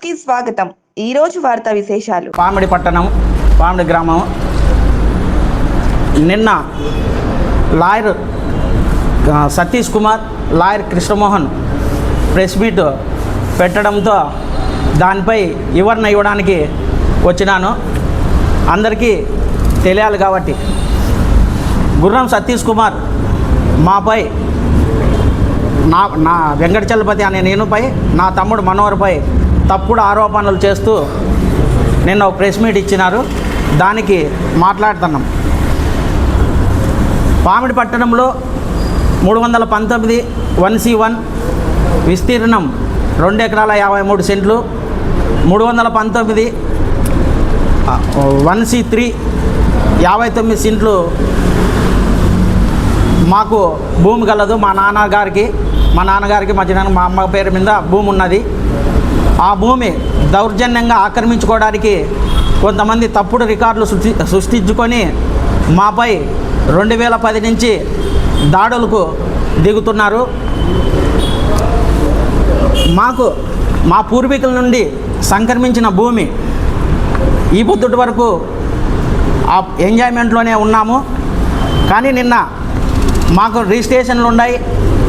న్యూస్కి స్వాగతం. ఈ రోజు వార్తా విశేషాలు. పామిడి పట్టణం పామిడి గ్రామం. నిన్న lawyer Satish Kumar lawyer Krishnamohan press meet పెట్టడంతో దానిపై వివరణ ఇవ్వడానికి వచ్చినాను. అందరికీ తెలియాలి కాబట్టి. గుర్రం సతీష్ కుమార్ మాపై నా నా వెంకటచలపతి అనే నేనుపై నా తమ్ముడు మనోహర్పై తప్పుడు ఆరోపణలు చేస్తూ నిన్న ఒక ప్రెస్ మీట్ ఇచ్చినారు. దానికి మాట్లాడుతున్నాం. పామిడి పట్టణంలో మూడు వందల పంతొమ్మిది వన్ సి వన్ విస్తీర్ణం రెండు ఎకరాల యాభై మూడు సెంట్లు మూడు వందల పంతొమ్మిది వన్ సి త్రీ యాభై తొమ్మిది సెంట్లు మాకు భూమి కలదు మా నాన్నగారికి. మా నాన్నగారికి మా చిన్న మా అమ్మ పేరు మీద భూమి ఉన్నది. ఆ భూమి దౌర్జన్యంగా ఆక్రమించుకోవడానికి కొంతమంది తప్పుడు రికార్డులు సృష్టి సృష్టించుకొని మాపై రెండు వేల పది నుంచి దాడులకు దిగుతున్నారు. మాకు మా పూర్వీకుల నుండి సంక్రమించిన భూమి ఈ పొద్దుటి వరకు ఆ ఎంజాయ్మెంట్లోనే ఉన్నాము. కానీ నిన్న మాకు రిజిస్ట్రేషన్లు ఉన్నాయి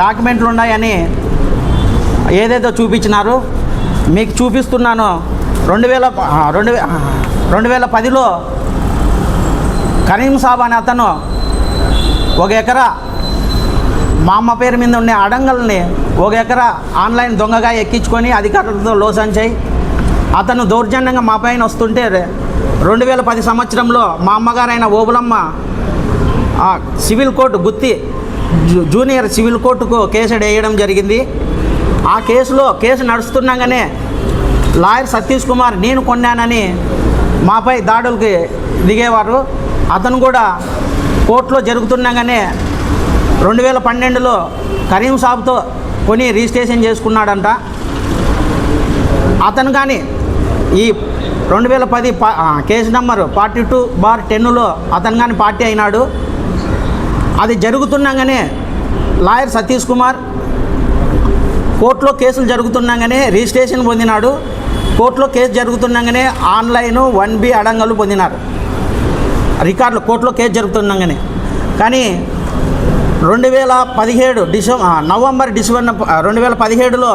డాక్యుమెంట్లు ఉన్నాయి అని ఏదైతే చూపించినారో. మీకు చూపిస్తున్నాను. రెండు వేల రెండు రెండు వేల పదిలో కరీం సాబ్ అనే అతను ఒక ఎకరా మా అమ్మ పేరు మీద ఉండే అడంగల్ని ఒక ఎకరా ఆన్లైన్ దొంగగా ఎక్కించుకొని అధికారులతో లోసంచాయి. అతను దౌర్జన్యంగా మా పైన వస్తుంటే రెండు వేల పది సంవత్సరంలో మా అమ్మగారైన ఓబులమ్మ సివిల్ కోర్టు గుత్తి జూ- జూనియర్ సివిల్ కోర్టుకు కేసు వేయడం జరిగింది. ఆ కేసులో కేసు నడుస్తుండగానే లాయర్ సతీష్ కుమార్ నేను కొన్నానని మాపై దాడులకి దిగేవారు. అతను కూడా కోర్టులో జరుగుతుండగానే రెండు వేల పన్నెండులో కరీం సాబ్తో కొని రిజిస్ట్రేషన్ చేసుకున్నాడంట. అతను కానీ ఈ రెండు వేల పది పా case number forty two bar టెన్నులో అతను కానీ పార్టీ అయినాడు. అది జరుగుతుండగానే లాయర్ సతీష్ కుమార్ కోర్టులో కేసులు జరుగుతుండగానే రిజిస్ట్రేషన్ పొందినాడు. కోర్టులో కేసు జరుగుతుండగానే ఆన్లైన్ వన్ బి అడంగలు పొందినారు. రికార్డులు కోర్టులో కేసు జరుగుతుండగానే. కానీ రెండు వేల పదిహేడు డిసెంబర్ నవంబర్ డిసెంబర్ రెండు వేల పదిహేడులో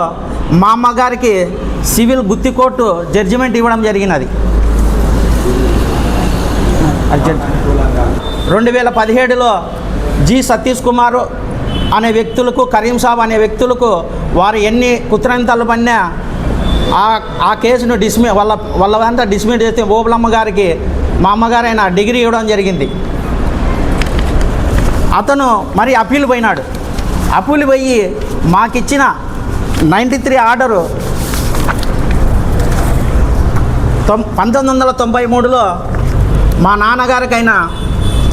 మా అమ్మగారికి సివిల్ గుత్తి కోర్టు జడ్జిమెంట్ ఇవ్వడం జరిగినది. రెండు వేల పదిహేడులో జి సతీష్ కుమార్ అనే వ్యక్తులకు కరీం సాబ్ అనే వ్యక్తులకు వారు ఎన్ని కుత్రంతలు పన్నా ఆ ఆ కేసును డిస్మి వాళ్ళ వాళ్ళంతా డిస్మిస్ చేస్తే ఓబులమ్మ గారికి మా అమ్మగారైన డిగ్రీ ఇవ్వడం జరిగింది. అతను మరి అప్పీల్ పోయినాడు. అప్పీల్ పోయి మాకిచ్చిన నైంటీ త్రీ ఆర్డరు తొం పంతొమ్మిది వందల తొంభై మూడులో మా నాన్నగారికైన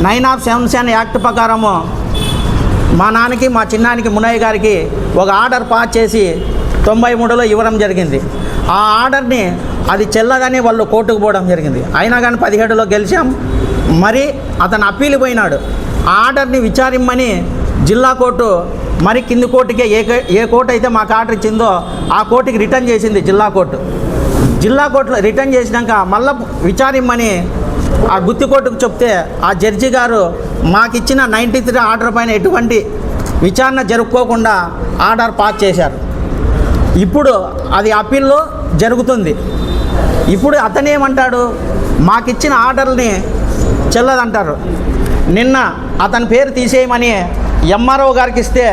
నైన్ ఆఫ్ సెవెన్ యాక్ట్ ప్రకారము మా నాన్నకి మా చిన్నానికి మునయ్య గారికి ఒక ఆర్డర్ పాస్ చేసి తొంభై మూడులో ఇవ్వడం జరిగింది. ఆ ఆర్డర్ని అది చెల్లదని వాళ్ళు కోర్టుకు పోవడం జరిగింది. అయినా కానీ పదిహేడులో గెలిచాం. మరి అతను అప్పీలు పోయినాడు. ఆ ఆర్డర్ని విచారిమ్మని జిల్లా కోర్టు మరి కింది కోర్టుకే ఏ ఏ కోర్టు అయితే మాకు ఆర్డర్ ఇచ్చిందో ఆ కోర్టుకి రిటర్న్ చేసింది జిల్లా కోర్టు. జిల్లా కోర్టులో రిటర్న్ చేసినాక మళ్ళీ విచారిమ్మని ఆ గుత్తి కోర్టుకు చెప్తే ఆ జడ్జి గారు మాకు ఇచ్చిన నైంటీ త్రీ ఆర్డర్ పైన ఎటువంటి విచారణ జరుపుకోకుండా ఆర్డర్ పాస్ చేశారు. ఇప్పుడు అది అప్పీల్లో జరుగుతుంది. ఇప్పుడు అతనేమంటాడు మాకిచ్చిన ఆర్డర్ని చెల్లదంటారు. నిన్న అతని పేరు తీసేయమని ఎంఆర్ఓ గారికి ఇస్తే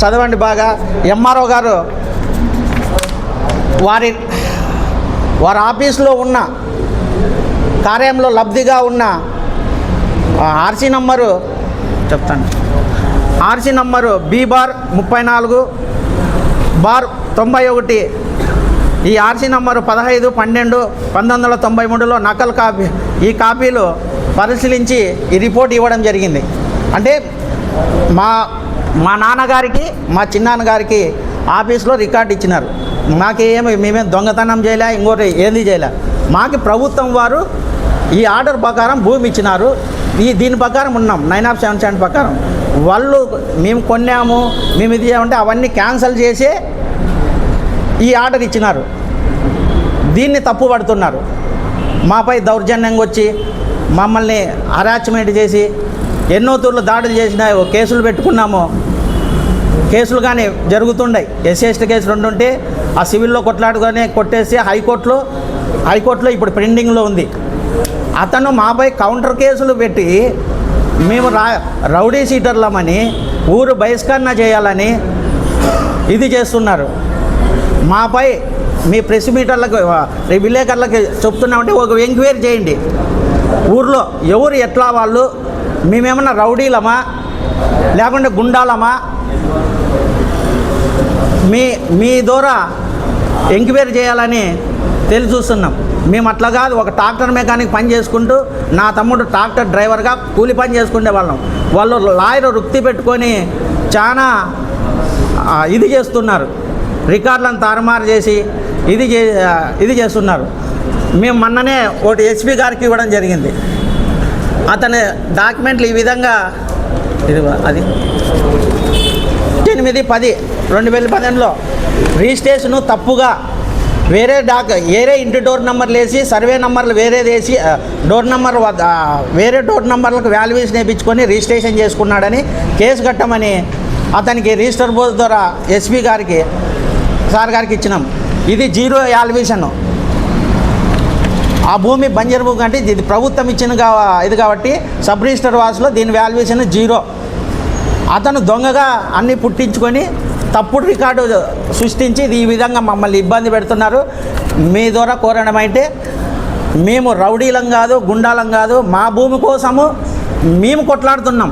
చదవండి బాగా. ఎంఆర్ఓ గారు వారి వారి ఆఫీస్లో ఉన్న కార్యంలో లబ్ధిగా ఉన్న ఆర్సీ నంబరు చెప్తాను. ఆర్సీ నంబరు బీ బార్ ముప్పై నాలుగు బార్ తొంభై ఒకటి ఈ ఆర్సీ నంబరు పదహైదు పన్నెండు పంతొమ్మిది వందల తొంభై మూడులో నకల్ కాపీ ఈ కాపీలు పరిశీలించి ఈ రిపోర్ట్ ఇవ్వడం జరిగింది. అంటే మా మా నాన్నగారికి మా చిన్నాన్నగారికి ఆఫీస్లో రికార్డు ఇచ్చినారు. మాకేమి మేమేం దొంగతనం చేయలే ఇంకోటి ఏంది చేయలే. మాకు ప్రభుత్వం వారు ఈ ఆర్డర్ ప్రకారం భూమి ఇచ్చినారు. ఈ దీని ప్రకారం ఉన్నాం. నైన్ ఆఫ్ సెవెన్ సెవెన్ ప్రకారం. వాళ్ళు మేము కొన్నాము మేము ఇది ఏమంటే అవన్నీ క్యాన్సిల్ చేసి ఈ ఆర్డర్ ఇచ్చినారు. దీన్ని తప్పు పడుతున్నారు. మాపై దౌర్జన్యంగా వచ్చి మమ్మల్ని హరాచ్మెంట్ చేసి ఎన్నో తూర్లు దాడులు చేసిన కేసులు పెట్టుకున్నాము. కేసులు కానీ జరుగుతుండయి. ఎస్సీ ఎస్టీ కేసులు ఉంటుంటే ఆ సివిల్లో కొట్లాడుకొని కొట్టేసి హైకోర్టులో హైకోర్టులో ఇప్పుడు పెండింగ్లో ఉంది. అతను మాపై కౌంటర్ కేసులు పెట్టి మేము రా రౌడీ సీటర్లమని ఊరు బహిష్కరణ చేయాలని ఇది చేస్తున్నారు. మాపై మీ ప్రెస్ మీటర్లకు విలేకరులకు చెప్తున్నామంటే ఒక ఎంక్వైరీ చేయండి. ఊర్లో ఎవరు ఎట్లా వాళ్ళు మేమేమన్నా రౌడీలమా లేకుంటే గుండాలమా? మీ మీ ద్వారా ఎంక్వైరీ చేయాలని తెలిసి చూస్తున్నాం. మేము అట్లా కాదు ఒక ట్రాక్టర్ మెకానిక్ పని చేసుకుంటూ నా తమ్ముడు ట్రాక్టర్ డ్రైవర్గా కూలి పని చేసుకునే వాళ్ళం. వాళ్ళు లాయర్ వృత్తి పెట్టుకొని చాలా ఇది చేస్తున్నారు. రికార్డులను తారుమారు చేసి ఇది చే ఇది చేస్తున్నారు. మేము మొన్ననే ఒకటి ఎస్పీ గారికి ఇవ్వడం జరిగింది. అతని డాక్యుమెంట్లు ఈ విధంగా ఇది అది. ఎనిమిది పది రెండు వేల పదిహేనులో రిజిస్ట్రేషన్ తప్పుగా వేరే డాక్ వేరే ఇంటి డోర్ నెంబర్లు వేసి సర్వే నెంబర్లు వేరే వేసి డోర్ నెంబర్ వద్ద- వేరే డోర్ నెంబర్లకు వాల్యుయేషన్ వేయించుకొని రిజిస్ట్రేషన్ చేసుకున్నాడని కేసు కట్టమని అతనికి రిజిస్టర్ బోర్డు ద్వారా ఎస్పీ గారికి సార్ గారికి ఇచ్చినాం. ఇది జీరో వాల్యుయేషన్. ఆ భూమి బంజర్ భూమి అంటే ఇది ప్రభుత్వం ఇచ్చిన ఇది కాబట్టి సబ్ రిజిస్టర్ వాసులో దీని వాల్యుయేషన్ జీరో. అతను దొంగగా అన్ని పుట్టించుకొని తప్పుడు రికార్డు సృష్టించి ఈ విధంగా మమ్మల్ని ఇబ్బంది పెడుతున్నారు. మీ ద్వారా కోరడం అయితే మేము రౌడీలం కాదు గుండాలం కాదు మా భూమి కోసము మేము కొట్లాడుతున్నాం.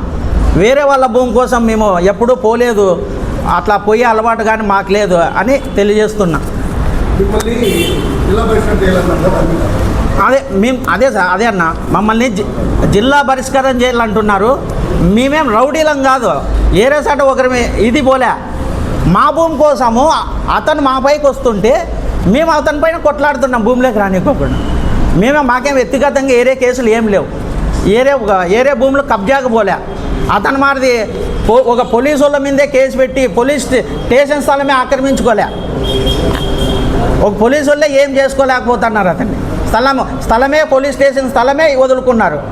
వేరే వాళ్ళ భూమి కోసం మేము ఎప్పుడూ పోలేదు. అట్లా పోయే అలవాటు కానీ మాకు లేదు అని తెలియజేస్తున్నాం. అది. మేము అదే సార్ అదే అన్న. మమ్మల్ని జిల్లా పరిష్కారం చేయాలంటున్నారు. మేమేం రౌడీలం కాదు. ఏరే సాట ఒకరి ఇది పోలే. మా భూమి కోసము అతను మా పైకి వస్తుంటే మేము అతని పైన కొట్లాడుతున్నాం భూమిలోకి రానివ్వకుండా. మేమే మాకేం వ్యక్తిగతంగా ఏరే కేసులు ఏం లేవు. ఏరే ఏరే భూములు కబ్జాకు పోలే. అతను మారిది పో- ఒక పోలీసు వాళ్ళ మీదే కేసు పెట్టి పోలీస్ స్టేషన్ స్థలమే ఆక్రమించుకోలే. ఒక పోలీసు వాళ్ళే ఏం చేసుకోలేకపోతున్నారు అతన్ని. స్థలం స్థలమే పోలీస్ స్టేషన్ స్థలమే వదులుకున్నారు.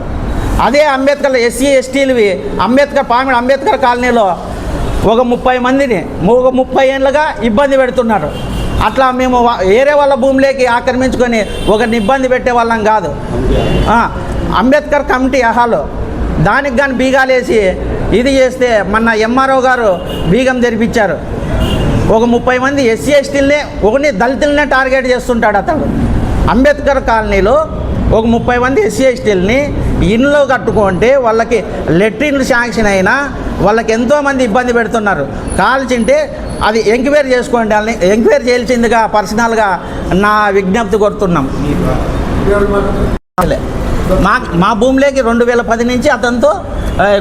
అదే అంబేద్కర్ ఎస్సీ ఎస్టీలవి అంబేద్కర్ పామిడి అంబేద్కర్ కాలనీలో ఒక ముప్పై మందిని ఒక ముప్పై ఏళ్ళుగా ఇబ్బంది పెడుతున్నారు. అట్లా మేము వేరే వాళ్ళ భూమిలోకి ఆక్రమించుకొని ఒకరిని ఇబ్బంది పెట్టే వాళ్ళం కాదు. అంబేద్కర్ కమిటీ అహాలు. దానికి కానీ బీగాలేసి ఇది చేస్తే మొన్న ఎంఆర్ఓ గారు బీగం తెరిపించారు ఒక ముప్పై మంది ఎస్సీ ఎస్టీలనే ఒకని దళితులనే టార్గెట్ చేస్తుంటాడు అతడు అంబేద్కర్ కాలనీలో ఒక ముప్పై మంది ఎస్సీ ఎస్టీలని ఇన్లో కట్టుకుంటే వాళ్ళకి లెట్రిన్లు శాంక్షన్ అయినా వాళ్ళకి ఎంతోమంది ఇబ్బంది పెడుతున్నారు. కాల్చింటే అది ఎంక్వైరీ చేసుకోండి వాళ్ళని ఎంక్వైరీ చేయాల్సిందిగా పర్సనల్గా నా విజ్ఞప్తి కోరుతున్నాం. మా మా భూమిలోకి రెండు వేల పది నుంచి అతనితో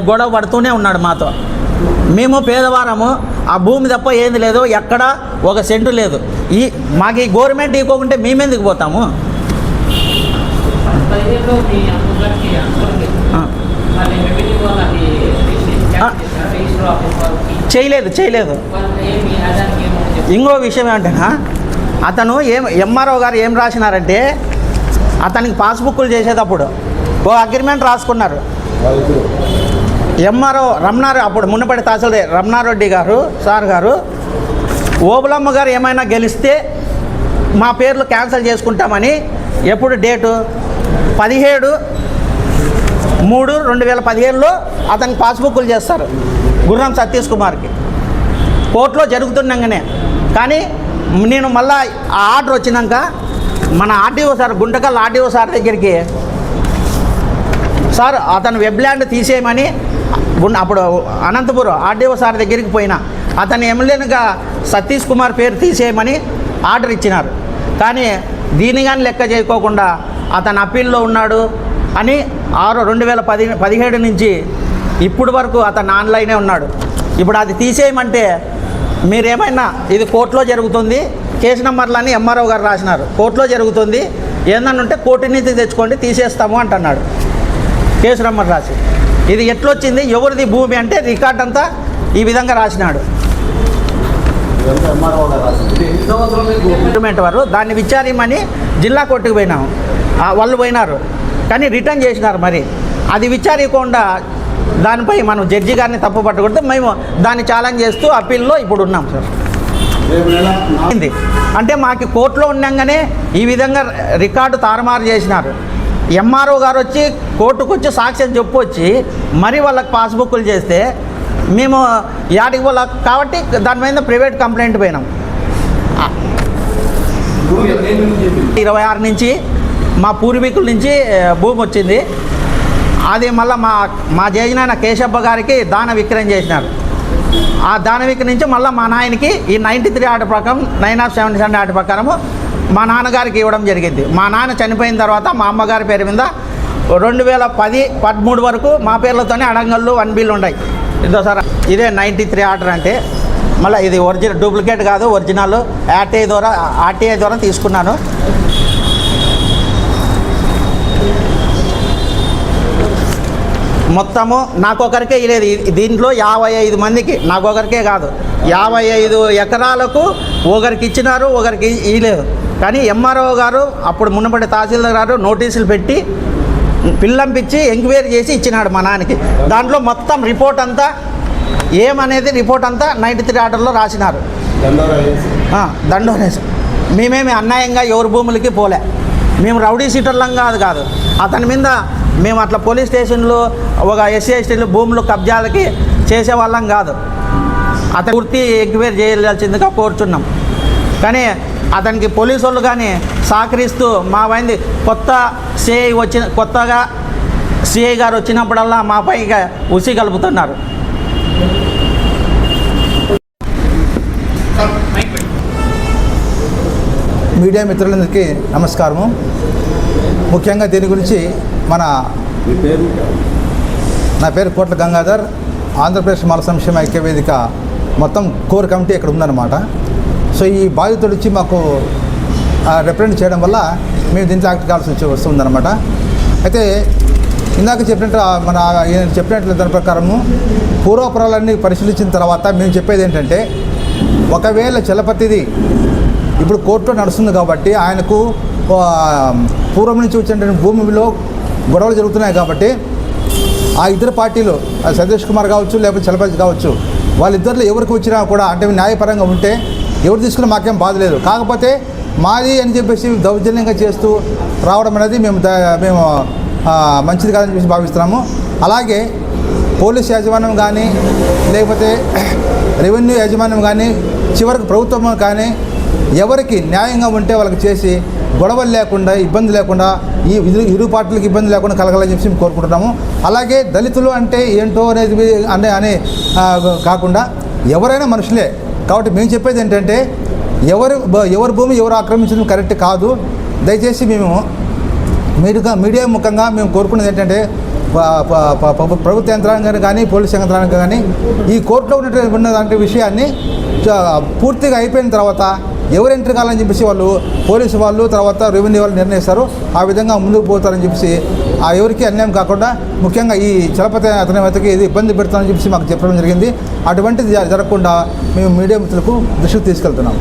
గొడవ పడుతూనే ఉన్నాడు మాతో. మేము పేదవారము ఆ భూమి తప్ప ఏంది లేదు ఎక్కడ ఒక సెంటు లేదు. ఈ మాకు ఈ గవర్నమెంట్ ఇవ్వకుంటే మేమెందుకు పోతాము పదిహేనులో మీ అమ్మగారికి అనుకోండి ఆ, మళ్ళీ రెవెన్యూ వాళ్ళకి ఆ. రిజిస్టర్ ఆఫీస్ వాళ్ళకి చేయలేదు చేయలేదు. ఇంకో విషయం ఏంటంటే అతను ఏం ఎంఆర్ఓ గారు ఏం రాసినారంటే అతనికి పాస్బుక్లు చేసేటప్పుడు ఓ అగ్రిమెంట్ రాసుకున్నారు. ఎంఆర్ఓ రమణారు అప్పుడు మున్నపడి తహసీల్దార్ రమణారెడ్డి గారు సార్ గారు ఓబులమ్మ గారు ఏమైనా గెలిస్తే మా పేర్లు క్యాన్సిల్ చేసుకుంటామని ఎప్పుడు డేటు? పదిహేడు మూడు రెండు వేల పదిహేడులో అతనికి పాస్బుక్లు చేస్తారు. గుర్రం సతీష్ కుమార్కి. కోర్టులో జరుగుతుండగానే. కానీ నేను మళ్ళా ఆ ఆర్డర్ వచ్చినాక మన RTO sir Guntakal RTO sir దగ్గరికి సార్ అతను వెబ్ ల్యాండ్ తీసేయమని అప్పుడు అనంతపురం ఆర్డీఓ సార్ దగ్గరికి పోయినా. అతను ఎమ్మెల్యేనుగా సతీష్ కుమార్ పేరు తీసేయమని ఆర్డర్ ఇచ్చినారు. కానీ దీని కానీ లెక్క చేయకోకుండా అతను అప్పీల్లో ఉన్నాడు అని ఆరు రెండు వేల పది పదిహేడు నుంచి ఇప్పుడు వరకు అతను ఆన్లైనే ఉన్నాడు. ఇప్పుడు అది తీసేయమంటే మీరేమైనా ఇది కోర్టులో జరుగుతుంది కేసు నెంబర్లని ఎంఆర్ఓ గారు రాసినారు. కోర్టులో జరుగుతుంది ఏందనుంటే కోర్టు నుంచి తెచ్చుకోండి తీసేస్తాము అంటున్నాడు. కేసు నెంబర్ రాసి. ఇది ఎట్లొచ్చింది ఎవరిది భూమి అంటే రికార్డ్ అంతా ఈ విధంగా రాసినాడు. గవర్నమెంట్ వారు దాన్ని విచారించమని జిల్లా కోర్టుకు పోయినాము. ఆ, వాళ్ళు పోయినారు. కానీ రిటర్న్ చేసినారు మరి. అది విచారించకుండా దానిపై మనం జడ్జి గారిని తప్పు పట్టకూడదు మేము దాన్ని ఛాలెంజ్ చేస్తూ అప్పీల్లో ఇప్పుడు ఉన్నాం సార్ అయింది అంటే మాకు కోర్టులో ఉండగానే ఈ విధంగా రికార్డు తారుమారు చేసినారు. ఎంఆర్ఓ గారు వచ్చి కోర్టుకు వచ్చి సాక్ష్యం చెప్పు వచ్చి మరి వాళ్ళకి పాస్బుక్లు చేస్తే మేము యాడికి వాళ్ళ కాబట్టి దాని మీద ప్రైవేట్ కంప్లైంట్ పోయినాం. ఇరవై ఆరు నుంచి మా పూర్వీకుల నుంచి భూమి వచ్చింది. అది మళ్ళీ మా మా జయజనాయన కేశబ్బ గారికి దాన విక్రయం చేసినారు. ఆ దాన విక్రయం నుంచి మళ్ళీ మా నాయనకి ఈ నైంటీ త్రీ ఆర్డర్ ప్రకారం nine of seventy seven order ప్రకారము మా నాన్నగారికి ఇవ్వడం జరిగింది. మా నాన్న చనిపోయిన తర్వాత మా అమ్మగారి పేరు మీద రెండు వేల పది పదమూడు వరకు మా పేర్లతోనే అడంగళ్ళు వన్ బిల్ ఉన్నాయి ఇదో సార్ ఇదే నైంటీ త్రీ ఆర్డర్ అంటే మళ్ళీ ఇది ఒరిజినల్ డూప్లికేట్ కాదు ఒరిజినల్ ఆర్టీఐ ద్వారా ఆర్టీఐ ద్వారా తీసుకున్నాను. మొత్తము నాకొకరికే ఇది- దీంట్లో యాభై ఐదు మందికి నాకొకరికే కాదు. యాభై ఐదు ఎకరాలకు ఒకరికి ఇచ్చినారు ఒకరికి ఇయలేదు కానీ ఎంఆర్ఓ గారు అప్పుడు మున్నపటి తహసీల్దార్ గారు నోటీసులు పెట్టి పిల్లంపిచ్చి ఎంక్వైరీ చేసి ఇచ్చినాడు మా నాన్నకి. దాంట్లో మొత్తం రిపోర్ట్ అంతా ఏమనేది రిపోర్ట్ అంతా నైంటీ త్రీ ఆర్డర్లో రాసినారు. దండోరా వేసి ఆ, దండోనేసి మేమేమి అన్యాయంగా ఎవరి భూములకి పోలే. మేము రౌడీ సీటర్లం కాదు కాదు. అతని మీద మేము అట్లా పోలీస్ స్టేషన్లు ఒక ఎస్సీ ఎస్టీలు భూములు కబ్జాలకి చేసేవాళ్ళం కాదు. అతను పూర్తి ఎంక్వైరీ చేయాల్సిందిగా కోరుచున్నాం. కానీ అతనికి పోలీసు వాళ్ళు కానీ సహకరిస్తూ మా పైంది కొత్త సిఐ వచ్చిన కొత్తగా సిఐ గారు వచ్చినప్పుడల్లా మాపై పైగా ఉసి కలుపుతున్నారు. మీడియా మిత్రులందరికీ నమస్కారము. ముఖ్యంగా దీని గురించి మన నా పేరు కోట్ల గంగాధర్. ఆంధ్రప్రదేశ్ మల సంక్షేమ ఐక్య వేదిక మొత్తం కోర్ కమిటీ ఇక్కడ ఉందన్నమాట. సో ఈ బాధితుడు వచ్చి మాకు రిప్రజెంట్ చేయడం వల్ల మేము దీంట్లో యాక్ట్ కావాల్సి వచ్చి వస్తుందన్నమాట అయితే ఇందాక చెప్పినట్టు మన చెప్పినట్లు దాని ప్రకారము పూర్వపురాలన్నీ పరిశీలించిన తర్వాత మేము చెప్పేది ఏంటంటే ఒకవేళ చలపతిది ఇప్పుడు కోర్టులో నడుస్తుంది కాబట్టి ఆయనకు పూర్వం నుంచి వచ్చినటువంటి భూమిలో గొడవలు జరుగుతున్నాయి కాబట్టి ఆ ఇద్దరు పార్టీలు సతీష్ కుమార్ కావచ్చు లేకపోతే చలపతి కావచ్చు వాళ్ళిద్దరిలో ఎవరికి వచ్చినా కూడా అంటే న్యాయపరంగా ఉంటే ఎవరు తీసుకున్నా మాకేం బాధ లేదు. కాకపోతే మాది అని చెప్పేసి దౌర్జన్యంగా చేస్తూ రావడం అనేది మేము మేము మంచిది కాదని చెప్పేసి భావిస్తున్నాము. అలాగే పోలీస్ యాజమాన్యం కానీ లేకపోతే రెవెన్యూ యాజమాన్యం కానీ చివరికి ప్రభుత్వం కానీ ఎవరికి న్యాయంగా ఉంటే వాళ్ళకి చేసి గొడవలు లేకుండా ఇబ్బంది లేకుండా ఈ ఇరు ఇరు పార్టీలకు ఇబ్బంది లేకుండా కలగాలని చెప్పి మేము కోరుకుంటున్నాము. అలాగే దళితులు అంటే ఏంటో అనేది అనే అనే కాకుండా ఎవరైనా మనుషులే. కాబట్టి మేము చెప్పేది ఏంటంటే ఎవరు ఎవరి భూమి ఎవరు ఆక్రమించడం కరెక్ట్ కాదు. దయచేసి మేము మీడియా మీడియా ముఖంగా మేము కోరుకునేది ఏంటంటే ప్రభుత్వ యంత్రాంగాన్ని కానీ పోలీస్ యంత్రాంగం కానీ ఈ కోర్టులో ఉన్నటువంటి ఉన్నటువంటి విషయాన్ని చ- పూర్తిగా అయిపోయిన తర్వాత ఎవరు ఎంట్రీ కావాలని చెప్పేసి వాళ్ళు పోలీసు వాళ్ళు తర్వాత రెవెన్యూ వాళ్ళు నిర్ణయిస్తారు. ఆ విధంగా ముందుకు పోతారని చెప్పేసి ఆ ఎవరికి అన్యాయం కాకుండా ముఖ్యంగా ఈ చలపతి అతని అతనికి ఇది ఇబ్బంది పెడతామని చెప్పేసి మాకు చెప్పడం జరిగింది. అటువంటిది జరగకుండా మేము మీడియా మిత్రులకు దృష్టికి తీసుకెళ్తున్నాం.